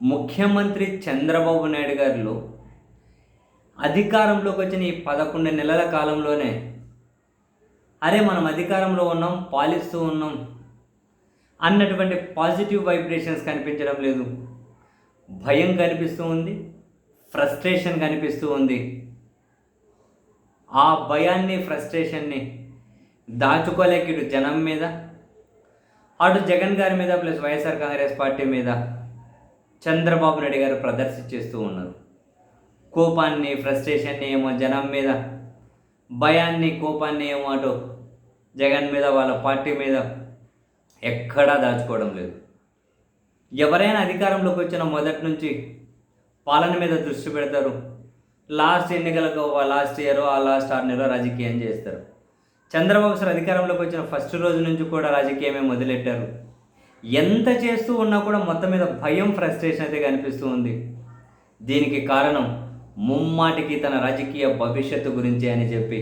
ముఖ్యమంత్రి చంద్రబాబు నాయుడు గారిలో అధికారంలోకి వచ్చిన ఈ పదకొండు నెలల కాలంలోనే అరే మనం అధికారంలో ఉన్నాం పాలిస్తూ ఉన్నాం అన్నటువంటి పాజిటివ్ వైబ్రేషన్స్ కనిపించడం లేదు. భయం కనిపిస్తూ ఉంది ఫ్రస్ట్రేషన్ కనిపిస్తూ ఉంది. ఆ భయాన్ని ఫ్రస్ట్రేషన్ని దాచుకోలేక ఇటు జనం మీద అటు జగన్ గారి మీద ప్లస్ వైఎస్ఆర్ కాంగ్రెస్ పార్టీ మీద చంద్రబాబు నాయుడు గారు ప్రదర్శించేస్తూ ఉన్నారు. కోపాన్ని ఫ్రస్ట్రేషన్ని ఏమో జనం మీద భయాన్ని కోపాన్ని ఏమో అటు జగన్ మీద వాళ్ళ పార్టీ మీద ఎక్కడా దాచుకోవడం లేదు. ఎవరైనా అధికారంలోకి వచ్చిన మొదటి నుంచి పాలన మీద దృష్టి పెడతారు. లాస్ట్ ఎన్నికలకు లాస్ట్ ఇయర్ ఆ లాస్ట్ ఆరు నెలలో రాజకీయం చేస్తారు. చంద్రబాబు సార్ అధికారంలోకి వచ్చిన ఫస్ట్ రోజు నుంచి కూడా రాజకీయమే మొదలెట్టారు. ఎంత చేస్తూ ఉన్నా కూడా మొత్తం మీద భయం ఫ్రస్ట్రేషన్ అయితే కనిపిస్తూ ఉంది. దీనికి కారణం ముమ్మాటికి తన రాజకీయ భవిష్యత్తు గురించి అని చెప్పి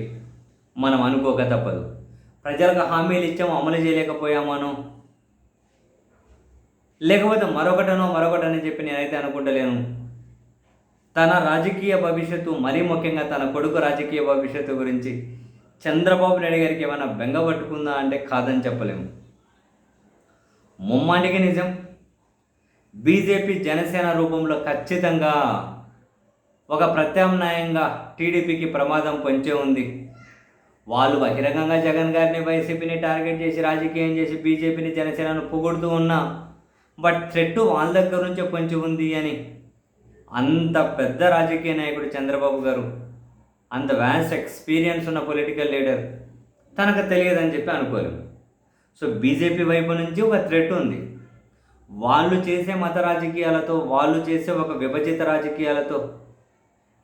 మనం అనుకోక తప్పదు. ప్రజలకు హామీలు ఇచ్చాము అమలు చేయలేకపోయామనో లేకపోతే మరొకటనో మరొకటని చెప్పి నేనైతే అనుకుంటలేను. తన రాజకీయ భవిష్యత్తు మరీ ముఖ్యంగా తన కొడుకు రాజకీయ భవిష్యత్తు గురించి చంద్రబాబు నాయుడు గారికి ఏమైనా బెంగ పట్టుకుందా అంటే కాదని చెప్పలేము. ముమ్మాటికి నిజం. బీజేపీ జనసేన రూపంలో ఖచ్చితంగా ఒక ప్రత్యామ్నాయంగా టీడీపీకి ప్రమాదం పొంచే ఉంది. వాళ్ళు బహిరంగంగా జగన్ గారిని వైసీపీని టార్గెట్ చేసి రాజకీయం చేసి బీజేపీని జనసేనను పొగుడుతూ ఉన్నా బట్ థ్రెట్ వాళ్ళ దగ్గర నుంచే పొంచి ఉంది అని అంత పెద్ద రాజకీయ నాయకుడు చంద్రబాబు గారు అంత వ్యాస్ట్ ఎక్స్పీరియన్స్ ఉన్న పొలిటికల్ లీడర్ తనకు తెలియదని చెప్పి అనుకోలేము. సో బీజేపీ వైపు నుంచి ఒక థ్రెట్ ఉంది. వాళ్ళు చేసే మత రాజకీయాలతో వాళ్ళు చేసే ఒక విభజిత రాజకీయాలతో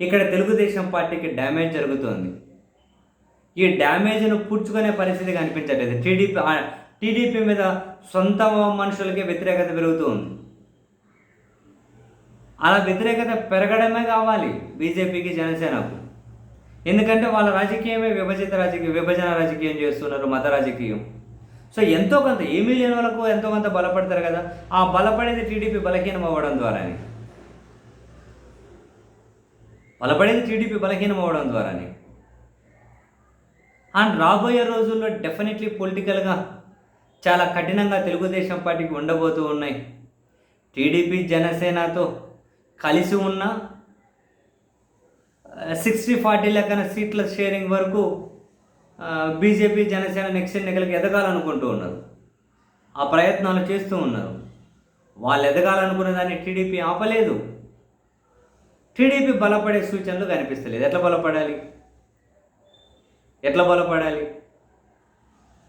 ఇక్కడ తెలుగుదేశం పార్టీకి డ్యామేజ్ జరుగుతోంది. ఈ డ్యామేజ్ను పూడ్చుకునే పరిస్థితి కనిపించట్లేదు. టీడీపీ టీడీపీ మీద సొంత మనుషులకే వ్యతిరేకత పెరుగుతూ ఉంది అలా వ్యతిరేకత పెరగడమే కావాలి బీజేపీకి జనసేనకు. ఎందుకంటే వాళ్ళ రాజకీయమే విభజిత రాజకీయం విభజన రాజకీయం చేస్తున్నారు మత రాజకీయం. సో ఎంతో కొంత ఏమీ లేని వాళ్ళకు ఎంతో కొంత బలపడతారు కదా? ఆ బలపడేది టీడీపీ బలహీనం అవ్వడం ద్వారానే. బలపడేది టీడీపీ బలహీనం అవ్వడం ద్వారానే. అండ్ రాబోయే రోజుల్లో డెఫినెట్లీ పొలిటికల్గా చాలా కఠినంగా తెలుగుదేశం పార్టీకి ఉండబోతూ ఉన్నాయి. టీడీపీ జనసేనతో కలిసి ఉన్న సిక్స్టీ ఫార్టీ లెక్కన సీట్ల షేరింగ్ వరకు బీజేపీ జనసేన నెక్స్ట్ ఎన్నికలకు ఎదగాలనుకుంటూ ఉన్నారు. ఆ ప్రయత్నాలు చేస్తూ ఉన్నారు. వాళ్ళు ఎదగాలనుకున్న దాన్ని టీడీపీ ఆపలేదు. టీడీపీ బలపడే సూచనలు కనిపిస్తలేదు. ఎట్లా బలపడాలి? ఎట్లా బలపడాలి?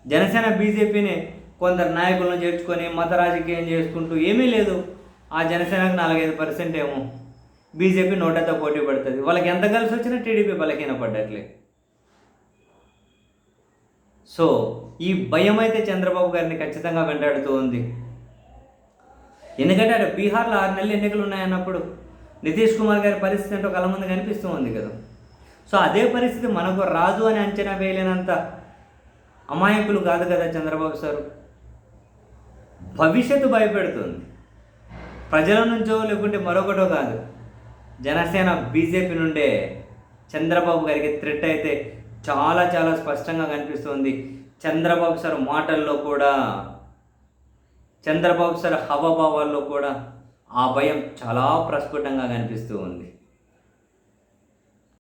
జనసేన బీజేపీని కొందరు నాయకులను చేర్చుకొని మత రాజకీయం చేసుకుంటూ ఏమీ లేదు. ఆ జనసేనకు నాలుగైదు పర్సెంట్ ఏమో బీజేపీ నోటతో పోటీ పడుతుంది. వాళ్ళకి ఎంత కలిసి వచ్చినా టీడీపీ బలహీన పడ్డట్లే సో ఈ భయం అయితే చంద్రబాబు గారిని ఖచ్చితంగా వెంటాడుతూ ఉంది. ఎందుకంటే అక్కడ బీహార్లో ఆరు నెలలు ఎన్నికలు ఉన్నాయన్నప్పుడు నితీష్ కుమార్ గారి పరిస్థితి అంటే కళ్ళ ముందు కనిపిస్తూ ఉంది కదా. సో అదే పరిస్థితి మనకు రాదు అని అంచనా వేయలేనంత అమాయకులు కాదు కదా చంద్రబాబు సారు. భవిష్యత్తు భయపెడుతుంది. ప్రజల నుంచో లేకుంటే మరొకటో కాదు. జనసేన బీజేపీ నుండే చంద్రబాబు గారికి థ్రెట్ అయితే చాలా చాలా స్పష్టంగా కనిపిస్తుంది. చంద్రబాబు సార్ మాటల్లో కూడా చంద్రబాబు సార్ హవభావాల్లో కూడా ఆ భయం చాలా ప్రస్ఫుటంగా కనిపిస్తూ ఉంది.